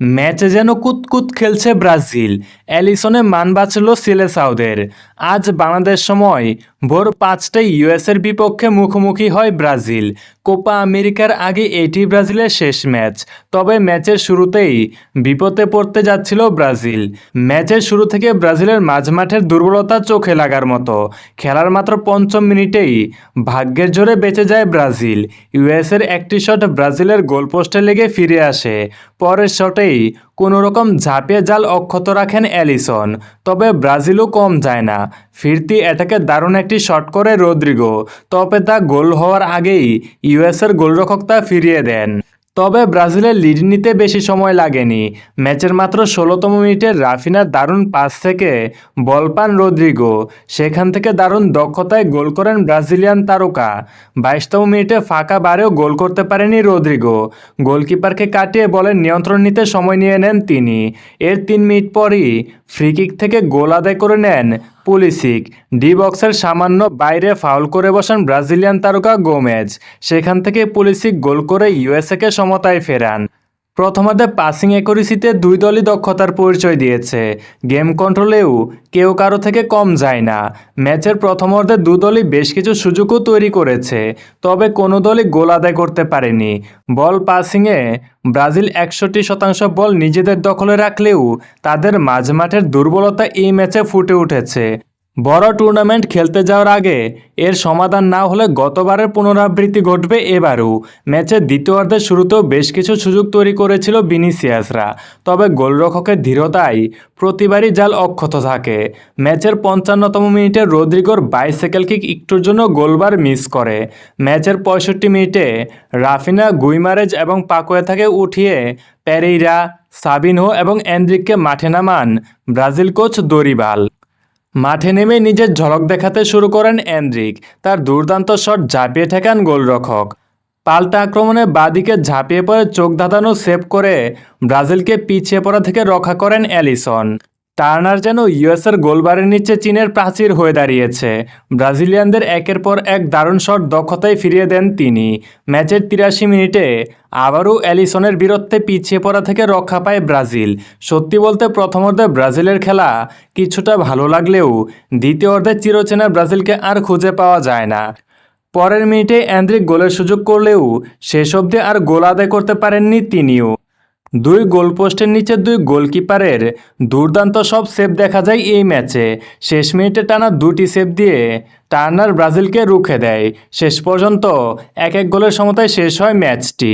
ম্যাচে যেন কুতকুত খেলছে ব্রাজিল। অ্যালিসনে মান বাঁচল সিলেসাউদের আজ বাংলাদেশ সময় ভোর পাঁচটায় ইউএসের বিপক্ষে মুখোমুখি হয় ব্রাজিল। কোপা আমেরিকার আগে এটি ব্রাজিলের শেষ ম্যাচ। তবে ম্যাচের শুরুতেই বিপদে পড়তে যাচ্ছিল ব্রাজিল। ম্যাচের শুরু থেকে ব্রাজিলের মাঝমাঠের দুর্বলতা চোখে লাগার মতো। খেলার মাত্র পঞ্চম মিনিটেই ভাগ্যের জোরে বেঁচে যায় ব্রাজিল। ইউএসের একটি শট ব্রাজিলের গোলপোস্টে লেগে ফিরে আসে। পরের শটেই কোনো রকম ঝাঁপিয়ে জাল অক্ষত রাখেন অ্যালিসন তবে ব্রাজিলও কম যায় না। ফিরতি এটাকে দারুণ একটি শট করে রদ্রিগো, তবে তা গোল হওয়ার আগেই ইউএসের গোলরক্ষক তা ফিরিয়ে দেন। তবে ব্রাজিলের লিড নিতে বেশি সময় লাগেনি। ম্যাচের মাত্র ষোলোতম মিনিটে রাফিনার দারুণ পাস থেকে বল পান রদ্রিগো। সেখান থেকে দারুণ দক্ষতায় গোল করেন ব্রাজিলিয়ান তারকা। বাইশতম মিনিটে ফাঁকা বারেও গোল করতে পারেনি রদ্রিগো। গোলকিপারকে কাটিয়ে বলের নিয়ন্ত্রণ নিতে সময় নিয়ে নেন তিনি। এর তিন মিনিট পরই ফ্রিকিক থেকে গোল আদায় করে নেন পুলিসিক ডি বক্সের সামান্য বাইরে ফাউল করে বসেন ব্রাজিলিয়ান তারকা গোমেজ। সেখান থেকে পুলিসিক গোল করে ইউএসএকে সমতায় ফেরান। প্রথমার্ধে পাসিং একুরিসিতে দুই দলই দক্ষতার পরিচয় দিয়েছে। গেম কন্ট্রোলেও কেউ কারও থেকে কম যায় না। ম্যাচের প্রথমার্ধে দু দলই বেশ কিছু সুযোগও তৈরি করেছে, তবে কোনো দলই গোল আদায় করতে পারেনি। বল পাসিংয়ে ব্রাজিল একষট্টি শতাংশ বল নিজেদের দখলে রাখলেও তাদের মাঝমাঠের দুর্বলতা এই ম্যাচে ফুটে উঠেছে। বড় টুর্নামেন্ট খেলতে যাওয়ার আগে এর সমাধান না হলে গতবারের পুনরাবৃত্তি ঘটবে এবারও। ম্যাচের দ্বিতীয়ার্ধের শুরুতেও বেশ কিছু সুযোগ তৈরি করেছিল বিনিসিয়াসরা, তবে গোলরক্ষকের ধীরতায় প্রতিবারই জাল অক্ষত থাকে। ম্যাচের পঞ্চান্নতম মিনিটে রদ্রিগোর বাইসাইকেল কিক একটুর জন্য গোলবার মিস করে। ম্যাচের পঁয়ষট্টি মিনিটে রাফিনা, গুইমারেজ এবং পাকোয়া থেকে উঠিয়ে প্যারেইরা সাবিনহো এবং অ্যান্ড্রিককে মাঠে নামান ব্রাজিল কোচ দরিবাল। মাঠে নেমে নিজের ঝলক দেখাতে শুরু করেন অ্যান্ড্রিক তার দুর্দান্ত শট ঝাঁপিয়ে ঠেকান গোলরক্ষক। পাল্টা আক্রমণে বাদিকে ঝাঁপিয়ে পড়ে চোখ ধাঁধানো সেভ করে ব্রাজিলকে পিছিয়ে পড়া থেকে রক্ষা করেন অ্যালিসন টার্নার যেন ইউএসের গোলবারের নিচে চীনের প্রাচীর হয়ে দাঁড়িয়েছে। ব্রাজিলিয়ানদের একের পর এক দারুণ শট দক্ষতায় ফিরিয়ে দেন তিনি। ম্যাচের তিরাশি মিনিটে আবারও অ্যালিসনের বীরত্বে পিছিয়ে পড়া থেকে রক্ষা পায় ব্রাজিল। সত্যি বলতে প্রথমার্ধে ব্রাজিলের খেলা কিছুটা ভালো লাগলেও দ্বিতীয় অর্ধে চিরচেনা ব্রাজিলকে আর খুঁজে পাওয়া যায় না। পরের মিনিটে অ্যান্দ্রিক গোলের সুযোগ করলেও শেষ অবধি আর গোল আদায় করতে পারেননি তিনিও। দুই গোলপোস্টের নিচে দুই গোলকিপারের দুর্দান্ত সব সেভ দেখা যায় এই ম্যাচে। শেষ মিনিটে টানা দুটি সেভ দিয়ে টার্নার ব্রাজিলকে রুখে দেয়। শেষ পর্যন্ত এক এক গোলের সমতায় শেষ হয় ম্যাচটি।